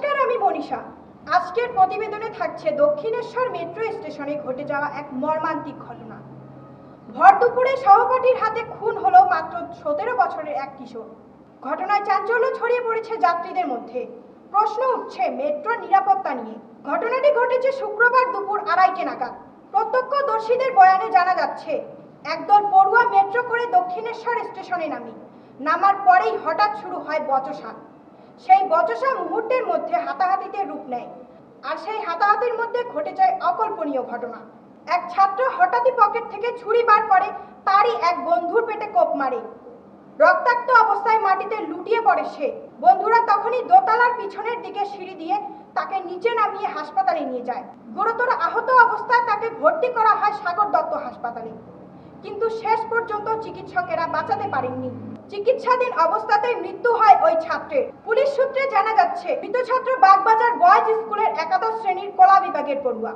উড়িষ্যা আজকের প্রতিবেদনে থাকছে দক্ষিণেশ্বর মেট্রো স্টেশনে ঘটে যাওয়া এক মর্মান্তিক ঘটনা। ভর দুপুরে সহপাঠীর হাতে খুন হলো মাত্র সতেরো বছরের এক কিশোর। ঘটনায় চাঞ্চল্য ছড়িয়ে পড়েছে যাত্রীদের মধ্যে। প্রশ্ন উঠছে মেট্রোর নিরাপত্তা নিয়ে। ঘটনাটি ঘটেছে শুক্রবার দুপুর আড়াইটে নাগাদ। প্রত্যক্ষদর্শীদের বয়ানে জানা যাচ্ছে, একদল পড়ুয়া মেট্রো করে দক্ষিণেশ্বর স্টেশনে নামি। নামার পরেই হঠাৎ শুরু হয় বচসা। সেই বচসা মুহূর্তের মধ্যে হাতাহাতিতে রূপ নেয়। আর সেই হাতাহাতির মধ্যে ঘটে যায় অকল্পনীয় ঘটনা। এক ছাত্র হঠাৎই পকেট থেকে ছুরি বার করে, তারই এক বন্ধুর পেটে কোপ মারে। রক্তাক্ত অবস্থায় মাটিতে লুটিয়ে পড়ে সে। বন্ধুরা তখনই দোতলার পিছনের দিকে সিঁড়ি দিয়ে তাকে নিচে নামিয়ে হাসপাতালে নিয়ে যায়। গুরুতর আহত অবস্থায় তাকে ভর্তি করা হয় সাগর দত্ত হাসপাতালে। কিন্তু শেষ পর্যন্ত চিকিৎসকেরা বাঁচাতে পারেননি। চিকিৎসাধীন অবস্থাতেই মৃত্যু হয় ওই ছাত্রের। পুলিশ সূত্রে জানা যাচ্ছে, মৃত ছাত্র বাগবাজার বয়েজ স্কুলের একাদশ শ্রেণির কলা বিভাগের পড়ুয়া।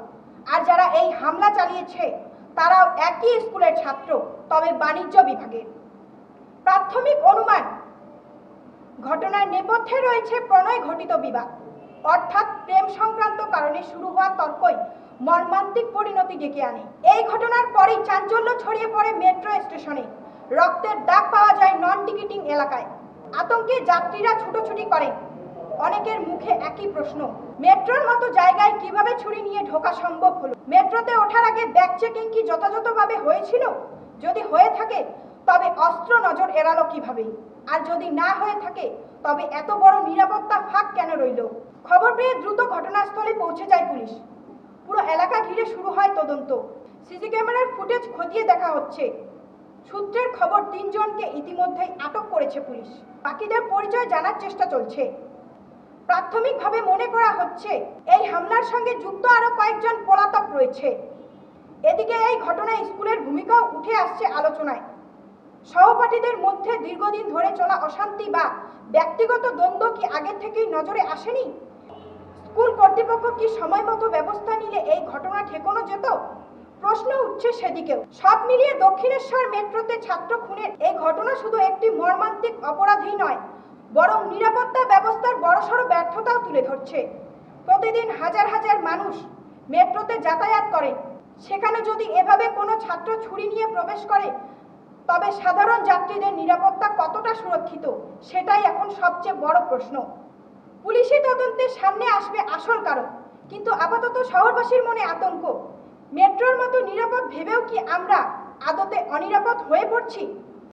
আর যারা এই হামলা চালিয়েছে, তারাও একই স্কুলের ছাত্র, তবে বাণিজ্য বিভাগের প্রাথমিক অনুমান, ঘটনার নেপথ্যে রয়েছে প্রণয় ঘটিত বিবাহ অর্থাৎ প্রেম সংক্রান্ত কারণে শুরু হওয়া তর্কই মর্মান্তিক পরিণতি ডেকে আনে। এই ঘটনার পরেই চাঞ্চল্য ছড়িয়ে পড়ে মেট্রো স্টেশনে। রক্তের দাগ এলাকায়। আতঙ্কে যাত্রীরা ছুটোছুটি করেন অনেকের মুখে একই প্রশ্ন, মেট্রোর মতো জায়গায় কীভাবে ছুরি নিয়ে ঢোকা সম্ভব হলো? মেট্রোতে ওঠার আগে ব্যাগ চেকিং কি যথাযথভাবে হয়েছিল? যদি হয়ে থাকে, তবে অস্ত্র নজর এড়ালো কীভাবে? আর যদি না হয়ে থাকে, তবে এত বড় নিরাপত্তা ফাঁক কেন রইল? খবর পেয়ে দ্রুত ঘটনাস্থলে পৌঁছে যায় পুলিশ। পুরো এলাকা ঘিরে শুরু হয় তদন্ত। সিসি ক্যামেরার ফুটেজ খতিয়ে দেখা হচ্ছে। সূত্রের খবর, তিনজনকে ইতিমধ্যেই আটক করেছে পুলিশ। বাকিদের পরিচয় জানার চেষ্টা চলছে। প্রাথমিকভাবে মনে করা হচ্ছে, এই হামলার সঙ্গে যুক্ত আরও কয়েকজন পলাতক রয়েছে। এদিকে এই ঘটনায় স্কুলের ভূমিকাও উঠে আসছে আলোচনায়। সহপাঠীদের মধ্যে দীর্ঘদিন ধরে চলা অশান্তি বা ব্যক্তিগত দ্বন্দ্ব কি আগে থেকেই নজরে আসেনি? স্কুল কর্তৃপক্ষ কি সময় মতো ব্যবস্থা নিলে এই ঘটনা ঠেকানো যেত? প্রশ্ন উঠছে সেদিকেও। সব মিলিয়ে দক্ষিণেশ্বর মেট্রোতে ছাত্র খুনের এই ঘটনা শুধু একটি মর্মান্তিক অপরাধই নয়, বরং নিরাপত্তা ব্যবস্থার বড়সড় ব্যর্থতাও তুলে ধরছে। প্রতিদিন হাজার হাজার মানুষ মেট্রোতে যাতায়াত করে। সেখানে যদি এভাবে কোনো ছাত্র ছুরি নিয়ে প্রবেশ করে, তবে সাধারণ যাত্রীদের নিরাপত্তা কতটা সুরক্ষিত, সেটাই এখন সবচেয়ে বড় প্রশ্ন। পুলিশি তদন্তের সামনে আসবে আসল কারণ, কিন্তু আপাতত শহরবাসীর মনে আতঙ্ক। মেট্রোর মতো নিরাপদ ভেবেও কি আমরা আদতে অনিরাপদ হয়ে পড়ছি?